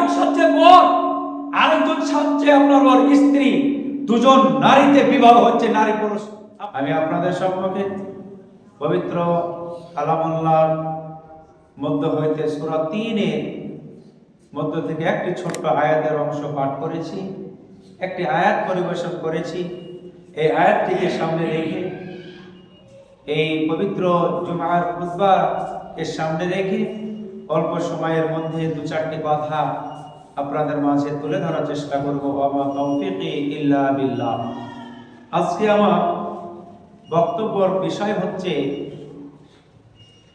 একজন হচ্ছে বর আরেকজন হচ্ছে আপনার ওর স্ত্রী। দুজন নারীতে বিবাহ হচ্ছে, নারী পুরুষ। আমি আপনাদের সম্মুখে পবিত্র কালামুল্লাহর মধ্য হইতে সূরা তিনের মধ্য থেকে একটি ছোট্ট আয়াতের অংশ পাঠ করেছি, একটি আয়াত পরিবেশন করেছি। এই আয়াতটিকে সামনে রেখে, এই পবিত্র জুমার খুতবা এর সামনে রেখে অল্প সময়ের মধ্যে দু চারটি কথা আপনাদের মাঝে তুলে ধরার চেষ্টা করব। আমা তৌফিকি ইল্লা বিল্লাহ। আজকে আমার বক্তব্যর বিষয় হচ্ছে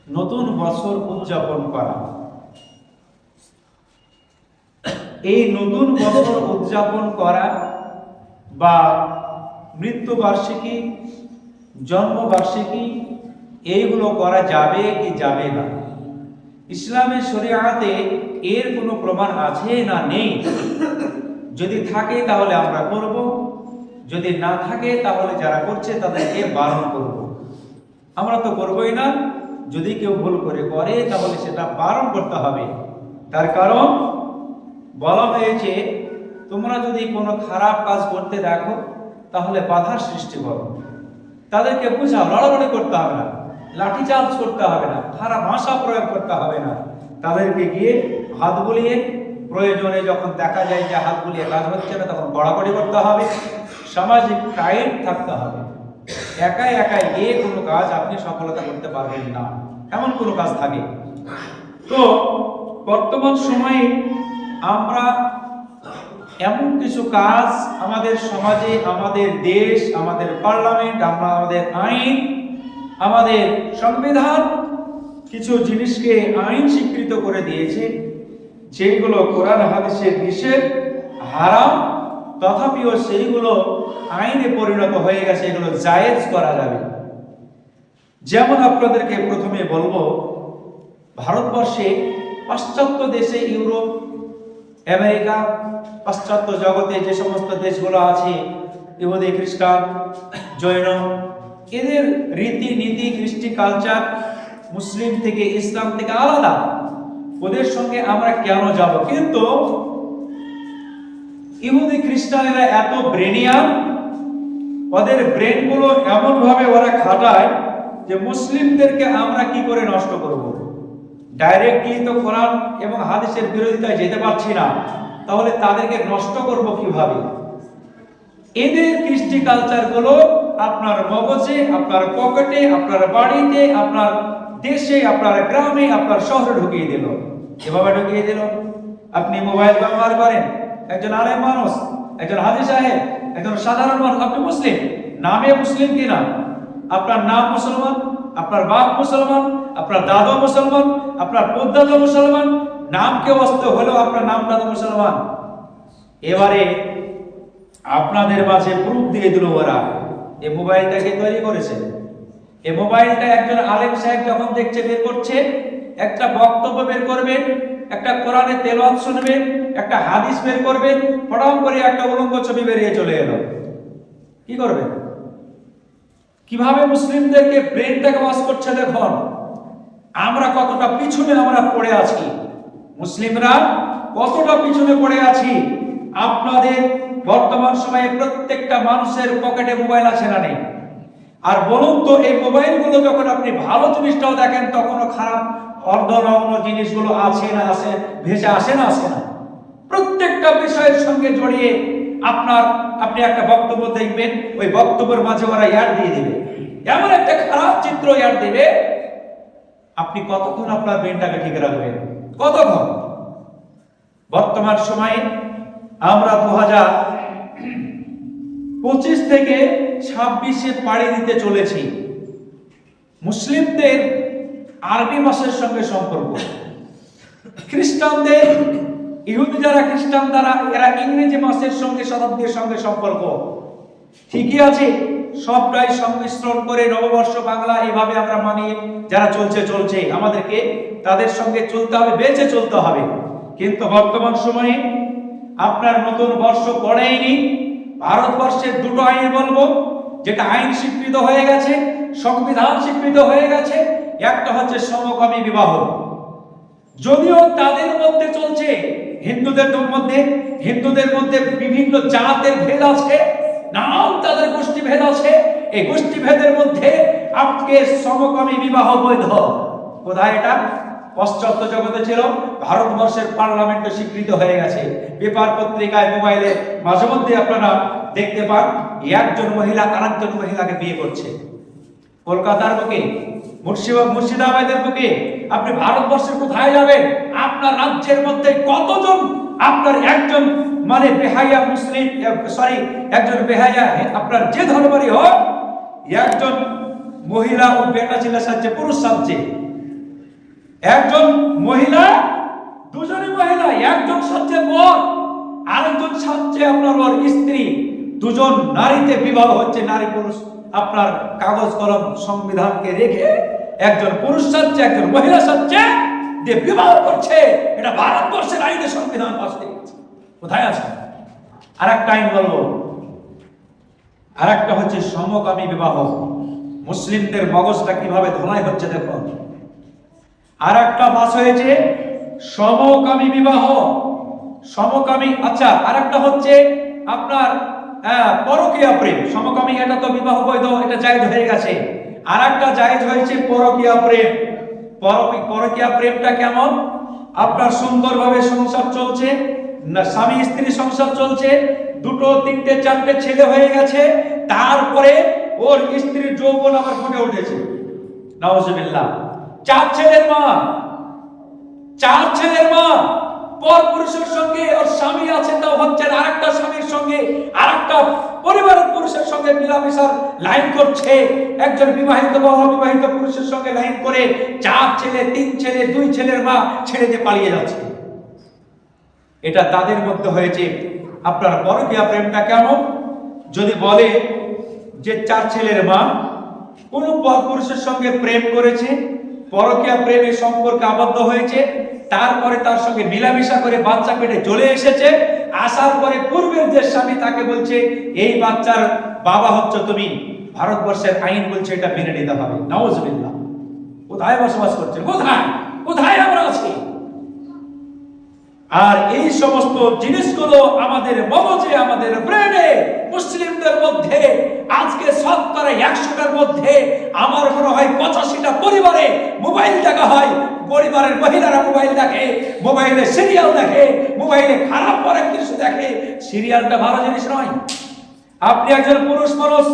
নতুন বছর উদযাপন করা। এই নতুন বছর উদযাপন করা বা মৃত্যুবার্ষিকী, জন্মবার্ষিকী, এইগুলো করা যাবে কি যাবে না? ইসলামের শরীয়তে এর কোনো প্রমাণ আছে না নেই? যদি থাকে তাহলে আমরা করব। যদি না থাকে তাহলে যারা করছে তাদেরকে বারণ করব। আমরা তো করবই না। যদি কেউ ভুল করে করে, তাহলে সেটা বারণ করতে হবে। তার কারণ বলা হয়েছে, তোমরা যদি কোনো খারাপ কাজ করতে দেখো, তাহলে বাধার সৃষ্টি করো। তাদেরকে বুঝাও, লড়ালড়ি করতে হবে না। লাঠিচার্জ করতে হবে না খারাপ ভাষা প্রয়োগ করতে হবে না। তাদেরকে গিয়ে হাত বুলিয়ে প্রয়োজনে যখন দেখা যায় যে হাত বুলিয়ে কাজ হচ্ছে না, তখন কড়াকড়ি করতে হবে, সামাজিক টাইট থাকতে হবে। একাই একাই গিয়ে কোনো কাজ আপনি সফলতা করতে পারবেন না, এমন কোনো কাজ থাকে। তো বর্তমান সময়ে আমরা এমন কিছু কাজ আমাদের সমাজে, আমাদের দেশ, আমাদের পার্লামেন্ট, আমরা আমাদের আইন আমাদের সংবিধান কিছু জিনিসকে আইন স্বীকৃত করে দিয়েছে, যেগুলো কোরআন, হাদিসের নিষেধ, হারাম, তথাপিও সেইগুলো আইনে পরিণত হয়ে গেছে, এগুলো জায়েজ করা যাবে। যেমন আপনাদেরকে প্রথমে বলব, ভারতবর্ষে পাশ্চাত্য দেশে ইউরোপ, আমেরিকা, পাশ্চাত্য জগতে যে সমস্ত দেশগুলো আছে, ইহুদি, খ্রিস্টান, জৈন এদের রীতি নীতি, কৃষ্টি কালচার মুসলিম থেকে ইসলাম থেকে আলাদা। ওদের সঙ্গে আমরা কেন যাব? কিন্তু ইহুদি খ্রিস্টানেরা এত ব্রেনিয়ান, ওদের ব্রেনগুলো এমন ভাবে ওরা খাটায় যে মুসলিমদেরকে আমরা কি করে নষ্ট করব? ডাইরেক্টলি তো কোরআন এবং হাদিসের বিরোধিতায় যেতে পারছি না। তাহলে তাদেরকে নষ্ট করব কীভাবে? এদের কৃষ্টি কালচারগুলো আপনার মগজে, আপনার পকেটে, আপনার বাড়িতে, আপনার দেশে, আপনার গ্রামে, আপনার শহরে ঢুকিয়ে দিল। এভাবে ঢুকিয়ে দিল। আপনি মোবাইল ব্যবহার করেন। একজন আলেম মানুষ, একজন হাজি সাহেব, একজন সাধারণ মানুষ। আপনি মুসলিম? নামে মুসলিম কিনা আপনার নাম মুসলমান, আপনার বাপ মুসলমান, আপনার দাদা মুসলমান, আপনার পদ্দাদা মুসলমান, নাম কেউ আসতে হলেও আপনার নামটা তো মুসলমান? এবারে আপনাদের মাঝে প্রুফ দিয়ে দিল ওরা। এই মোবাইলটাকে তৈরি করেছে? এই মোবাইলটা একজন আলেম সাহেব যখন দেখছে, বের করছে, একটা বক্তব্য বের করবেন, একটা কোরআনের তেলাওয়াত শুনবেন, একটা হাদিস বের করবেন ফটাম করে একটা উলঙ্গ ছবি বেরিয়ে চলে এলো। কি করবেন? কীভাবে মুসলিমদেরকে ব্রেনটাকে ওয়াশ করছে দেখুন। আমরা কতটা পিছনে আমরা পড়ে আছি। মুসলিমরা কতটা পিছনে পড়ে আছি? আপনাদের বর্তমান সময়ে প্রত্যেকটা মানুষের পকেটে মোবাইল আছে না নেই? আর বলুন তো, এই মোবাইলগুলো যখন আপনি ভালো জিনিসটাও দেখেন, তখনও খারাপ অর্ধনগ্ন জিনিসগুলো আছে না আছে ভেসে আসে না আসে না? প্রত্যেকটা বিষয়ের সঙ্গে জড়িয়ে আপনার, আপনি একটা বক্তব্য দেখবেন, ওই বক্তব্যের মাঝে ওরা ইয়ার দিয়ে দেবে। এমন একটা খারাপ চিত্র ইয়ার দেবে, আপনি কতক্ষণ আপনার ব্রেনটাকে ঠিক রাখবেন? কতক্ষণ? বর্তমান সময়ে আমরা দু হাজার পঁচিশ থেকে ছাব্বিশে পাড়ি দিতে চলেছি। মুসলিমদের আরবি মাসের সঙ্গে সম্পর্ক। খ্রিস্টানদের, ইহুদি যারা খ্রিস্টান, তারা, এরা ইংরেজি মাসের সঙ্গে, শতাব্দীর সঙ্গে সম্পর্ক। ঠিকই আছে, সবটাই সংমিশ্রণ করে নববর্ষ বাংলা এভাবে আমরা মানি, যারা চলছে চলছে আমাদেরকে তাদের সঙ্গে চলতে হবে, বেঁচে চলতে হবে। কিন্তু বর্তমান সময়ে আপনার নতুন বর্ষ পড়েইনি। ভারতবর্ষের দুটো আইন বলব, যেটা আইন স্বীকৃত হয়ে গেছে, সংবিধান স্বীকৃত হয়ে গেছে, একটা হচ্ছে সমকামী বিবাহ। যদিও তাদের মধ্যে চলছে, হিন্দুদের মধ্যে হিন্দুদের মধ্যে বিভিন্ন জাতের ভেদ আছে, নানান তাদের গোষ্ঠী ভেদ আছে, এই গোষ্ঠী ভেদের মধ্যে আজকে সমকামী বিবাহ বৈধ। কোথায় এটা? পাশ্চাত্য জগতে ছিল, ভারতবর্ষের পার্লামেন্টে স্বীকৃত হয়ে গেছে। পেপার পত্রিকায়, মোবাইলে মাঝে মধ্যে আপনারা দেখতে পান একজন মহিলা আরেকজন মহিলাকে বিয়ে করছে। কলকাতার বুকে, মুর্শিদাবাদ, মুর্শিদাবাদের বুকে, আপনি ভারতবর্ষের কোথায় যাবেন? আপনার রাজ্যের মধ্যে কতজন আপনার একজন মানে বেহাইয়া মুসলিম সরি একজন বেহাইয়া আপনার যে ধর্মেরই হোক, একজন মহিলা ও বেটা ছেলে সাজছে পুরুষ সাজছে একজন মহিলা, দুজনই মহিলা, একজন সাজছে বর আরেকজন সাজছে আপনার ওর স্ত্রী। দুজন নারীতে বিবাহ হচ্ছে, নারী পুরুষ। আপনার কাগজ, কলম, সংবিধানকে রেখে একজন পুরুষ সাজছে একজন মহিলা সাজছে যে বিবাহ করছে, এটা ভারতবর্ষের আইনে সংবিধান পাশ হয়ে গেছে। কোথায় আছে? আর একটা আইন বলব। আর একটা হচ্ছে সমকামী বিবাহ। মুসলিমদের মগজটা কীভাবে ধোলাই হচ্ছে দেখো আর একটা মাস হয়েছে সমকামী বিবাহ, সমকামী আচ্ছা আর একটা হচ্ছে আপনার পরকীয়া প্রেম। সমকামী এটা তো বিবাহ বৈধ, এটা জায়েজ হয়ে গেছে। আর একটা জায়েজ হয়েছে পরকীয়া প্রেম। পরকী- পরকীয়া প্রেমটা কেমন? আপনার সুন্দরভাবে সংসার চলছে, না, স্বামী স্ত্রী সংসার চলছে, দুটো, তিনটে, চারটে ছেলে হয়ে গেছে, তারপরে ওর স্ত্রীর যৌবন আবার ফুটে উঠেছে। নওয়াজবিল্লাহ চার ছেলের মা। চার ছেলের মা। পর পুরুষের সঙ্গে ওর স্বামী আছে, তাও হচ্ছে আরেকটা স্বামীর সঙ্গে, আরেকটা পরিবারের পুরুষের সঙ্গে মিলামেশার লাইন করছে। একজন বিবাহিত বা অবিবাহিত পুরুষের সঙ্গে লাইন করে চার ছেলে, তিন ছেলে, দুই ছেলের মা ছেড়ে দিয়ে পালিয়ে যাচ্ছে। এটা তাদের মধ্যে হয়েছে। আপনার বড় পরকীয়া প্রেমটা কেমন? যদি বলে যে চার ছেলের মা, কোন পুরুষের সঙ্গে প্রেম করেছে পরকীয়া প্রেমে সম্পর্কে আবদ্ধ হয়েছে, তারপরে তার সঙ্গে মিলামিশা করে বাচ্চা পেটে চলে এসেছে, আসার পরে পূর্বের যে স্বামী তাকে বলছে, এই বাচ্চার বাবা হচ্ছে তুমি। ভারতবর্ষের আইন বলছে এটা মেনে নিতে হবে। নওয়াজবিল্লাহ কোথায় বসবাস করছেন? কোথায়? কোথায় আমরা আছি? আর এই সমস্ত জিনিসগুলো আমাদের মগজে, আমাদের ব্রেনে মুসলিমদের মধ্যে, আজকে শতকরা একশোটার মধ্যে, আমার মনে হয় পঁচাশিটা পরিবারে মোবাইল দেখা হয়, পরিবারের মহিলারা মোবাইল দেখে, মোবাইলে সিরিয়াল দেখে, মোবাইলে খারাপ অনেক কিছু দেখে। সিরিয়ালটা ভালো জিনিস নয়। আপনি একজন পুরুষ মানুষ,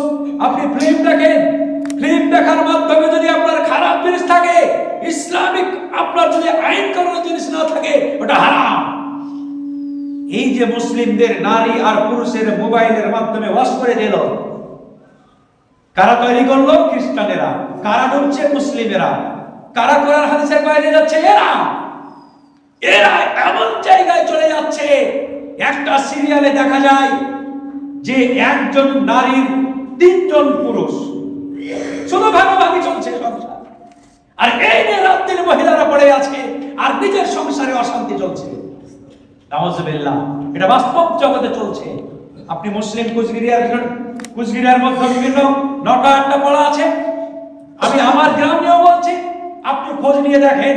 আপনি ফিল্ম দেখেন। ফিল্ম দেখার মাধ্যমে যদি আপনার খারাপ জিনিস থাকে, ইসলামিক আপনার যদি আইন করার জিনিস না থাকে, ওটা হারাম। এই যে মুসলিমদের নারী আর পুরুষের মোবাইলের মাধ্যমে ওয়াশ করে দিল, কারা তৈরি করল? খ্রিস্টানেরা। কারা ঢুকছে? মুসলিমেরা। কারা কোরআন হাদিসের বাইরে যাচ্ছে? এরা। এরা এমন জায়গায় চলে যাচ্ছে। একটা সিরিয়ালে দেখা যায় যে একজন নারীর তিনজন পুরুষ। শুধু ভাগাভাগি চলছে সংসার। আর এই নিয়ে রাত্রির মহিলারা পড়ে আছে, আর নিজের সংসারে অশান্তি চলছে। নাউজুবিল্লাহ, এটা বাস্তব জগতে চলছে। আপনি মুসলিম কুচগিরিয়ার কুচগিরিয়ার মধ্যে বিভিন্ন নটা আটটা পড়া আছে। আমি আমার গ্রাম নিয়েও বলছি আপনি খোঁজ নিয়ে দেখেন।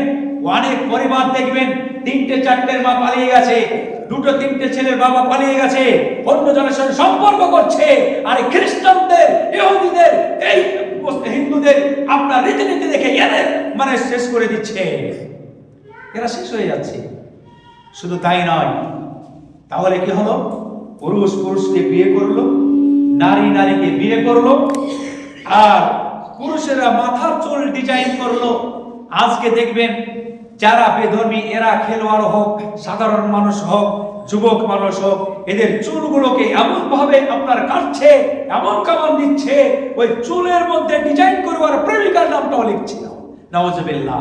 অনেক পরিবার দেখবেন, তিনটে চারটের মা পালিয়ে গেছে, দুটো তিনটে ছেলের বাবা পালিয়ে গেছে, অন্য জনের সঙ্গে সম্পর্ক করছে, আর খ্রিস্টানদের, ইহুদিদের, এই হিন্দুদের আপনার রীতিনীতি দেখে এদের মানে শেষ করে দিচ্ছে। এরা শেষ হয়ে যাচ্ছে। শুধু তাই নয়, তাহলে কি হলো? পুরুষ পুরুষকে বিয়ে করল নারী নারীকে বিয়ে করল, আর পুরুষেরা মাথার চুল ডিজাইন করল। আজকে দেখবেন যারা বেধর্মী, এরা খেলোয়াড় হোক, সাধারণ মানুষ হোক, যুবক মানুষ হোক, এদের চুলগুলোকে এমন ভাবে আপনার কাটছে, এমন কামান দিচ্ছে, ওই চুলের মধ্যে ডিজাইন করবার প্রেমিকার নামটাও লিখছিল নওয়াজবিল্লাহ